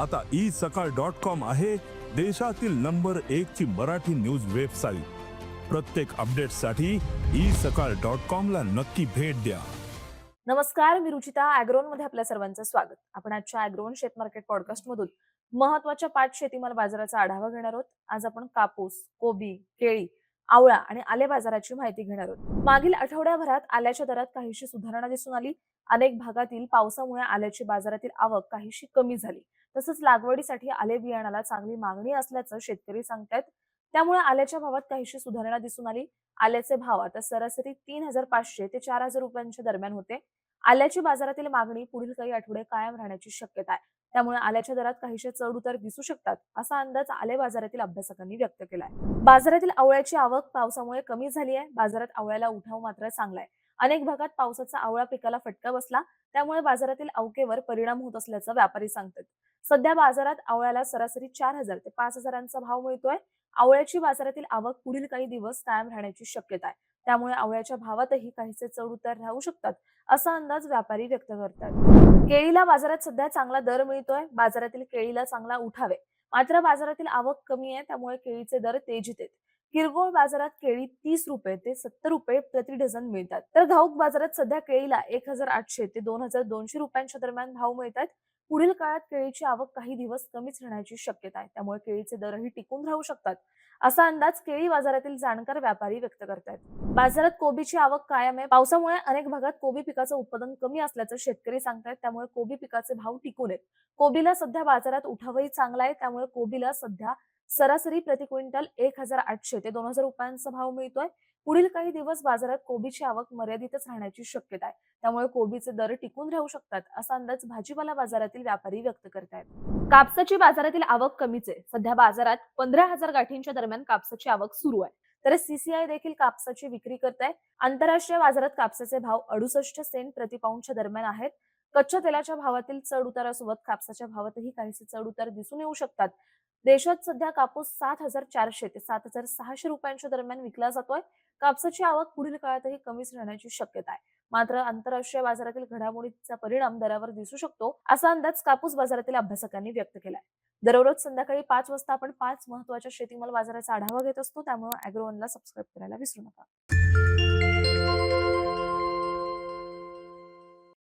आता ई सकाळ dot com आहे देशातील नंबर एक ची मराठी न्यूज वेबसाईट. प्रत्येक अपडेटसाठी ई सकाळ डॉट कॉम ला नक्की भेट द्या. नमस्कार मी रुचिता अॅग्रोनमध्ये आपल्या सर्वांचं स्वागत. आपण आजच्या अॅग्रोन शेत मार्केट पॉडकास्ट मधून महत्त्वाच्या पाच शेतीमाल बाजाराचा आढावा घेणार आहोत. आज आपण कापूस कोबी केळी आवळा आणि आले बाजाराची माहिती घेणार आहोत. मागील आठवड्याभरात आल्याच्या दरात काहीशी सुधारणा दिसून आली. अनेक भागातील पावसामुळे आल्याची बाजारातील आवक काहीशी कमी झाली. तसंच लागवडीसाठी आले बियाणाला चांगली मागणी असल्याचं शेतकरी सांगतायत. त्यामुळे आल्याच्या भावात काहीशी सुधारणा दिसून आली. आल्याचे भाव आता सरासरी तीन हजार पाचशे ते चार हजार रुपयांच्या दरम्यान होते. आल्याची बाजारातील मागणी पुढील काही आठवडे कायम राहण्याची शक्यता आहे. त्यामुळे आल्याच्या दरात काहीशे चढ उतार दिसू शकतात असा अंदाज आले बाजारातील अभ्यासकांनी व्यक्त केलाय. बाजारातील आवळ्याची आवक पावसामुळे कमी झाली आहे. बाजारात आवळ्याला उठाव मात्र चांगला आहे. अनेक भागात पावसाचा आवळा पिकाला फटका बसला त्यामुळे बाजारातील अवकेवर परिणाम होत असल्याचं व्यापारी सांगतात. सध्या बाजारात आवळ्याला सरासरी चार हजार ते पाच हजारांचा भाव मिळतोय. आवळ्याची बाजारातील आवक पुढील काही दिवस कायम राहण्याची शक्यता आहे. त्यामुळे आवळ्याच्या भावातही काहीसे चढ उतार राहू शकतात असा अंदाज व्यापारी व्यक्त करतात. केळीला बाजारात सध्या चांगला दर मिळतोय. बाजारातील केळीला चांगला उठावे. मात्र बाजारातील आवक कमी आहे त्यामुळे केळीचे दर तेजीत आहेत. किरकोळ बाजारात केळी तीस रुपये ते सत्तर रुपये प्रति डझन मिळतात. तर घाऊक बाजारात सध्या केळीला एक हजार आठशे ते दोन हजार दोनशे रुपयांच्या दरम्यान भाव मिळतात. पुढील काळात केळीची आवक काही दिवस कमीच राहण्याची शक्यता आहे. त्यामुळे केळीचे दरही टिकून राहू शकतात. असा अंदाज केळी बाजारातील जाणकार व्यापारी व्यक्त करतात बाजारात कोबीची आवक कायम आहे. पावसामुळे अनेक भागात कोबी पिकाचं उत्पादन कमी असल्याचं शेतकरी सांगतायत. त्यामुळे कोबी पिकाचे भाव टिकून आहेत. कोबीला सध्या बाजारात उठावही चांगला आहे. त्यामुळे कोबीला सध्या सरासरी प्रति क्विंटल एक हजार आठशे ते दोन हजार रुपयांचा भाव मिळतोय. पुढील काही दिवस बाजारात कोबीची आवक मर्यादितच राहण्याची शक्यता आहे. त्यामुळे कोबीचे दर टिकून राहू शकतात असा अंदाज भाजीपाला बाजारातील व्यापारी व्यक्त करतायत. कापसाची बाजारातील आवक कमीच आहे. सध्या बाजारात पंधरा हजार गाठींच्या दरम्यान कापसाची आवक सुरू आहे. तर सीसीआय देखील कापसाची विक्री करत आहे आंतरराष्ट्रीय बाजारात कापसाचे भाव अडुसष्ट सेंट प्रतिपाऊंडच्या दरम्यान आहेत. कच्च्या तेलाच्या भावातील चढ उतारासोबत कापसाच्या भावातही काहीसे चढ उतार दिसून येऊ शकतात. देशात सध्या कापूस सात हजार चारशे ते सात हजार सहाशे रुपयांच्या दरम्यान विकला जातोय. कापसाची आवक पुढील काळातही कमीच राहण्याची शक्यता आहे. मात्र आंतरराष्ट्रीय बाजारातील घडामोडीचा परिणाम दरावर दिसू शकतो असा अंदाज कापूस बाजारातील अभ्यासकांनी व्यक्त केलाय. दररोज संध्याकाळी पाच वाजता आपण पाच महत्त्वाच्या शेतीमाल बाजाराचा आढावा घेत असतो त्यामुळे अॅग्रोवनला सबस्क्राईब करायला विसरू नका.